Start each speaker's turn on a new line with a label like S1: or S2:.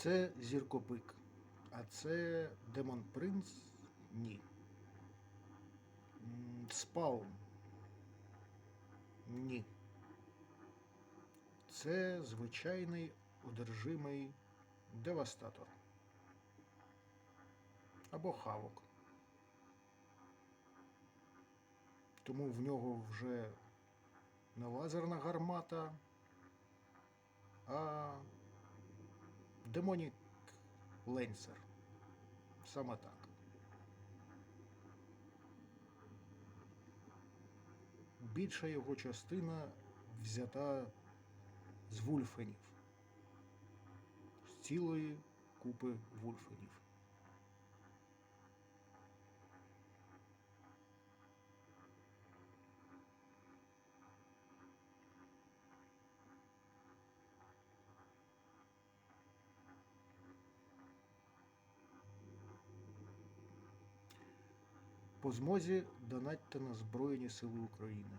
S1: Це зіркопик. А це Демон Принц? Ні. Спаун. Ні. Це звичайний одержимий девастатор. Або хавок. Тому в нього вже не лазерна гармата, а демонік ленсер. Саме так. Більша його частина взята з вульфенів. З цілої купи вульфенів. По змозі донатьте на Збройні Сили України.